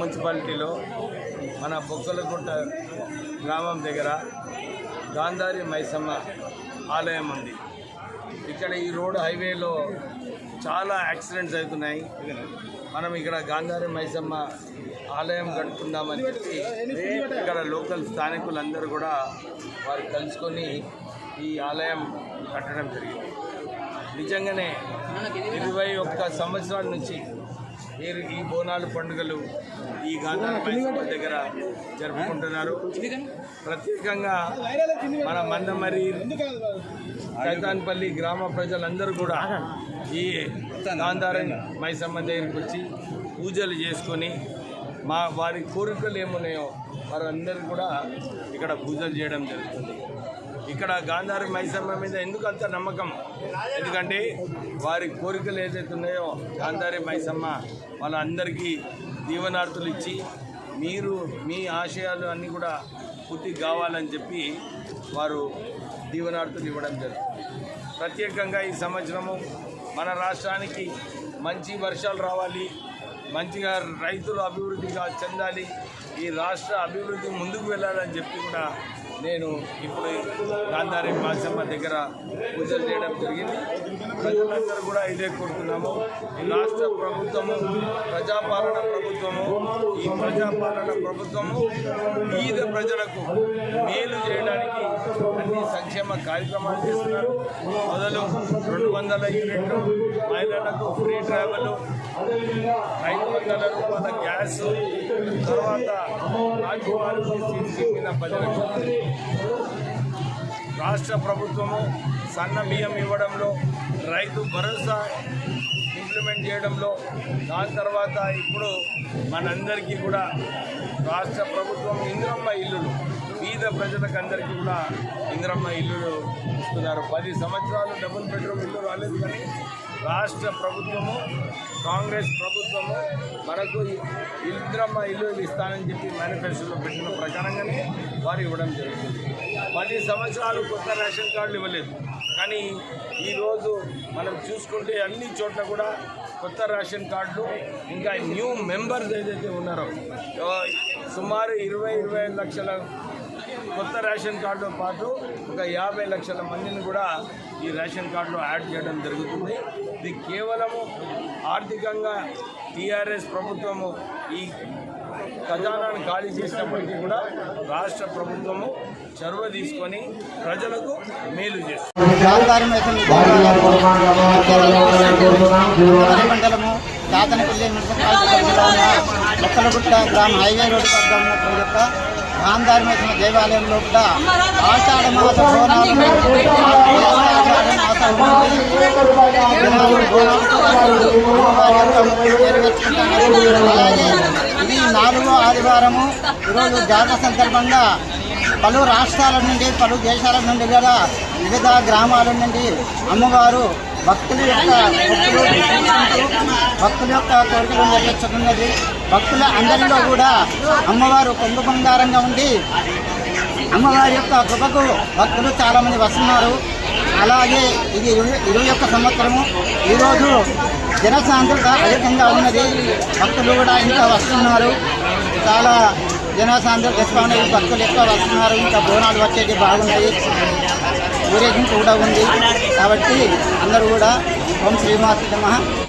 మున్సిపాలిటీలో మన బొక్కలగుంట గ్రామం దగ్గర గాంధారి మైసమ్మ ఆలయం ఉంది. ఇక్కడ ఈ రోడ్ హైవేలో చాలా యాక్సిడెంట్స్ అవుతున్నాయి. మనం ఇక్కడ గాంధారి మైసమ్మ ఆలయం కడుతుందామని చెప్పి ఇక్కడ లోకల్ స్థానికులందరూ కూడా వారు కలుసుకొని ఈ ఆలయం కట్టడం జరిగింది. నిజంగానే ఇరవై ఒక్క సంవత్సరాల నుంచి మీరు ఈ బోనాలు పండుగలు ఈ గాంధార మైసమ్మ దగ్గర జరుపుకుంటున్నారు. ప్రత్యేకంగా మన మందమరి సైతాన్పల్లి గ్రామ ప్రజలందరూ కూడా ఈ గాంధారి మైసమ్మ దగ్గరికి వచ్చి పూజలు చేసుకొని మా వారి కోరికలు ఏమున్నాయో వారందరూ కూడా ఇక్కడ పూజలు చేయడం జరుగుతుంది. ఇక్కడ గాంధారి మైసమ్మ మీద ఎందుకు అంత నమ్మకం? ఎందుకంటే వారి కోరికలు ఏదైతే ఉన్నాయో గాంధారి మైసమ్మ వాళ్ళందరికీ దీవనార్థులు ఇచ్చి మీరు మీ ఆశయాలు అన్నీ కూడా పూర్తి కావాలని చెప్పి వారు దీవనార్థులు ఇవ్వడం జరుగుతుంది. ప్రత్యేకంగా ఈ సంవత్సరము మన రాష్ట్రానికి మంచి వర్షాలు రావాలి మంచిగా రైతులు అభివృద్ధిగా చెందాలి ఈ రాష్ట్ర అభివృద్ధి ముందుకు వెళ్ళాలని చెప్పి కూడా నేను ఇప్పుడు గాంధారి మాసమ్మ దగ్గర పూజలు చేయడం జరిగింది. ప్రజలందరూ కూడా ఇదే కోరుతున్నాము. రాష్ట్ర ప్రభుత్వము ప్రజాపాలన ప్రభుత్వము ఈ ప్రజాపాలన ప్రభుత్వము ఈద ప్రజలకు మేలు చేయడానికి అన్ని సంక్షేమ కార్యక్రమాలు చేస్తున్నారు. మొదలు రెండు వందల యూనిట్లు మహిళలకు ఫ్రీ ట్రావెల్ రైతు వందల రూపాయల గ్యాస్ తర్వాత రాజువారికి కింద పది లక్షలు రాష్ట్ర ప్రభుత్వము సన్న బియ్యం ఇవ్వడంలో రైతు భరోసా ఇంప్లిమెంట్ చేయడంలో దాని తర్వాత ఇప్పుడు మనందరికీ కూడా రాష్ట్ర ప్రభుత్వం ఇంద్రమ్మ ఇల్లులు బీద ప్రజలకు అందరికీ కూడా ఇంద్రమ్మ ఇల్లులు ఇస్తున్నారు. పది సంవత్సరాలు డబుల్ బెడ్రూమ్ ఇల్లు రాలేదు కానీ రాష్ట్ర ప్రభుత్వము కాంగ్రెస్ ప్రభుత్వము మనకు ఇంద్రమ్మ ఇల్లు ఇస్తానని చెప్పి మేనిఫెస్టోలో పెట్టిన ప్రకారంగానే వారు ఇవ్వడం జరుగుతుంది. పది సంవత్సరాలు కొత్త రేషన్ కార్డులు ఇవ్వలేదు. కానీ ఈరోజు మనం చూసుకుంటే అన్ని చోట్ల కూడా కొత్త రేషన్ కార్డులు ఇంకా న్యూ మెంబర్స్ ఏదైతే ఉన్నారో సుమారు ఇరవై ఇరవై ఐదు లక్షల కొత్త రేషన్ కార్డుతో పాటు ఒక యాభై లక్షల మందిని కూడా ఈ రేషన్ కార్డులో యాడ్ చేయడం జరుగుతుంది. ఇది కేవలము ఆర్థికంగా టీఆర్ఎస్ ప్రభుత్వము ఈ ఖజానాను ఖాళీ చేసినప్పటికీ కూడా రాష్ట్ర ప్రభుత్వము చొరవ తీసుకొని ప్రజలకు మేలు చేస్తుంది. తాతనపల్లి మండలము మున్సిపాలిటీ మొక్కలగుట్ట గ్రామ హైవే రోడ్డు వద్ద యొక్క గాంధారి మైసమ్మ దేవాలయంలో కూడా ఆషాఢ మాస బోనాలు ఇది నాలుగో ఆదివారము ఈరోజు జాతర సందర్భంగా పలు రాష్ట్రాల నుండి పలు దేశాల నుండి కూడా వివిధ గ్రామాల నుండి అమ్మవారు భక్తుల యొక్క భక్తులు భక్తుల యొక్క కోరికలు నెరవేర్చుకున్నది భక్తుల అందరిలో కూడా అమ్మవారు కొంగు బంగారంగా ఉండి అమ్మవారి యొక్క కృపకు భక్తులు చాలా మంది వస్తున్నారు. అలాగే ఇది ఇరవై ఒక్క సంవత్సరము. ఈరోజు జనసాంద్రత అధికంగా ఉన్నది. భక్తులు కూడా ఇంకా వస్తున్నారు. చాలా జనసాంద్రత ఎక్కువ ఉన్నది భక్తులు ఎక్కువ వస్తున్నారు. ఇంకా బోనాలు వచ్చేది బాగున్నాయి ఊరేగింపు కూడా ఉంది. కాబట్టి అందరూ కూడా ఓం శ్రీమాత నమః.